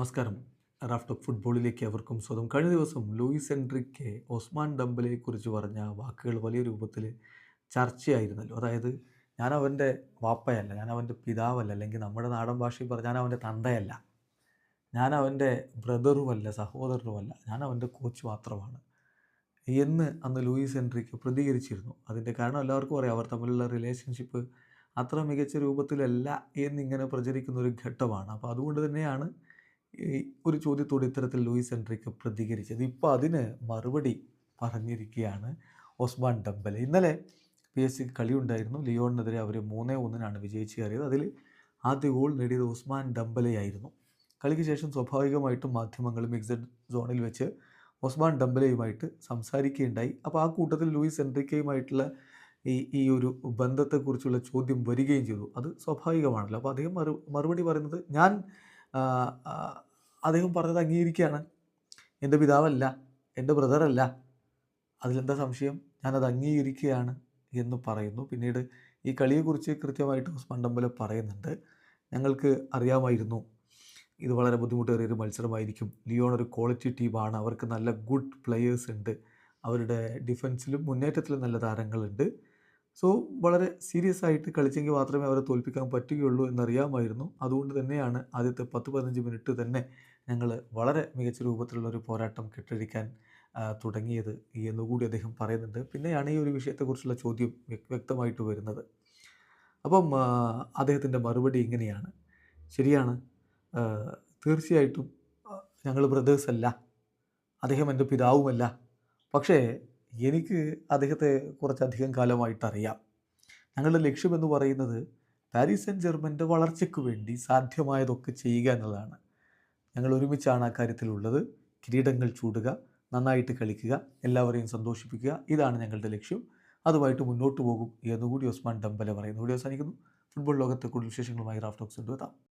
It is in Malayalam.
നമസ്കാരം. റാഫ്റ്റ് ഫുട്ബോളിലേക്ക് അവർക്കും സ്വന്തം. കഴിഞ്ഞ ദിവസം ലൂയിസ് എൻട്രിക്ക് ഒസ്മാൻ ഡംബലെക്കുറിച്ച് പറഞ്ഞ വാക്കുകൾ വലിയ രൂപത്തിൽ ചർച്ചയായിരുന്നല്ലോ. അതായത് ഞാൻ അവന്റെ വാപ്പയല്ല ഞാൻ അവന്റെ പിതാവല്ല അല്ലെങ്കിൽ നമ്മുടെ നാടൻ ഭാഷയിൽ പറഞ്ഞാൽ ഞാൻ അവന്റെ തന്തയല്ല. ഞാൻ അവന്റെ ബ്രദറുമല്ല സഹോദരനുമല്ല ഞാൻ അവന്റെ കോച്ച് മാത്രമാണ് എന്ന് അന്ന് ലൂയിസ് എൻട്രിക്ക് പ്രതികരിച്ചിരുന്നു. അതിന്റെ കാരണം എല്ലാവർക്കും അറിയാം അവർ തമ്മിലുള്ള റിലേഷൻഷിപ്പ് അത്ര മികച്ച രൂപത്തിലല്ല എന്നിങ്ങനെ പ്രചരിക്കുന്ന ഒരു ഘട്ടമാണ്. അപ്പോൾ അതുകൊണ്ട് തന്നെയാണ് ഒരു ചോദ്യത്തോട് ഇത്തരത്തിൽ ലൂയിസ് എൻട്രിക്ക് പ്രതികരിച്ചത്. ഇപ്പോൾ അതിന് മറുപടി പറഞ്ഞിരിക്കുകയാണ് ഒസ്മാൻ ഡംബലെ. ഇന്നലെ പി എസ് സിക്ക് കളിയുണ്ടായിരുന്നു. ലിയോണിനെതിരെ അവർ മൂന്നേ ഒന്നിനാണ് വിജയിച്ച് കയറിയത് അതിൽ ആദ്യ ഗോൾ നേടിയത് ഉസ്മാൻ ഡംബലെയായിരുന്നു. കളിക്ക് ശേഷം സ്വാഭാവികമായിട്ടും മാധ്യമങ്ങൾ മിക്സഡ് സോണിൽ വെച്ച് ഒസ്മാൻ ഡംബലയുമായിട്ട് സംസാരിക്കുകയുണ്ടായി. അപ്പോൾ ആ കൂട്ടത്തിൽ ലൂയിസ് എൻട്രിക്കയുമായിട്ടുള്ള ഈ ഈ ഒരു ബന്ധത്തെക്കുറിച്ചുള്ള ചോദ്യം വരികയും ചെയ്തു. അത് സ്വാഭാവികമാണല്ലോ. അപ്പോൾ അദ്ദേഹം മറു മറുപടി പറയുന്നത് ഞാൻ അദ്ദേഹം പറഞ്ഞത് അംഗീകരിക്കുകയാണ്. എന്റെ പിതാവല്ല എന്റെ ബ്രദറല്ല. അതിലെന്താ സംശയം? ഞാനത് അംഗീകരിക്കുകയാണ് എന്ന് പറയുന്നു. പിന്നീട് ഈ കളിയെക്കുറിച്ച് കൃത്യമായിട്ട് ഉസ്മാൻ പറയുന്നുണ്ട്. ഞങ്ങൾക്ക് അറിയാമായിരുന്നു ഇത് വളരെ ബുദ്ധിമുട്ടേറിയ ഒരു മത്സരമായിരിക്കും. ലിയോൺ ഒരു ക്വാളിറ്റി ടീമാണ് അവർക്ക് നല്ല ഗുഡ് പ്ലെയേഴ്സ് ഉണ്ട്. അവരുടെ ഡിഫൻസിലും മുന്നേറ്റത്തിലും നല്ല താരങ്ങളുണ്ട്. സോ വളരെ സീരിയസ് ആയിട്ട് കളിച്ചെങ്കിൽ മാത്രമേ അവരെ തോൽപ്പിക്കാൻ പറ്റുകയുള്ളൂ എന്നറിയാമായിരുന്നു. അതുകൊണ്ട് തന്നെയാണ് ആദ്യത്തെ പത്ത് പതിനഞ്ച് മിനിറ്റ് തന്നെ ഞങ്ങൾ വളരെ മികച്ച രൂപത്തിലുള്ള ഒരു പോരാട്ടം കെട്ടഴിക്കാൻ തുടങ്ങിയത് എന്നുകൂടി അദ്ദേഹം പറയുന്നുണ്ട്. പിന്നെയാണ് ഈ ഒരു വിഷയത്തെക്കുറിച്ചുള്ള ചോദ്യം വ്യക്തമായിട്ട് വരുന്നത്. അപ്പം അദ്ദേഹത്തിന്റെ മറുപടി ഇങ്ങനെയാണ്. ശരിയാണ് തീർച്ചയായിട്ടും ഞങ്ങൾ ബ്രദേഴ്സല്ല. അദ്ദേഹം എന്റെ പിതാവുമല്ല. പക്ഷേ എനിക്ക് അദ്ദേഹത്തെ കുറച്ചധികം കാലമായിട്ട് അറിയാം ഞങ്ങളുടെ ലക്ഷ്യമെന്ന് പറയുന്നത് പാരീസ് സെൻ ജർമ്മന്റെ വളർച്ചയ്ക്ക് വേണ്ടി സാധ്യമായതൊക്കെ ചെയ്യുക എന്നതാണ്. ഞങ്ങൾ ഒരുമിച്ചാണ് ആ കാര്യത്തിലുള്ളത്. കിരീടങ്ങൾ ചൂടുക നന്നായിട്ട് കളിക്കുക എല്ലാവരെയും സന്തോഷിപ്പിക്കുക ഇതാണ് ഞങ്ങളുടെ ലക്ഷ്യം. അതുമായിട്ട് മുന്നോട്ട് പോകും എന്നുകൂടി ഉസ്മാൻ ഡംബല പറയുന്നു. ഇവിടെ അവസാനിക്കുന്നു. ഫുട്ബോൾ ലോകത്തെ കൂടുതൽ വിശേഷങ്ങളുമായി റാഫ്റ്റോക്സ് കൊണ്ടുവെത്താം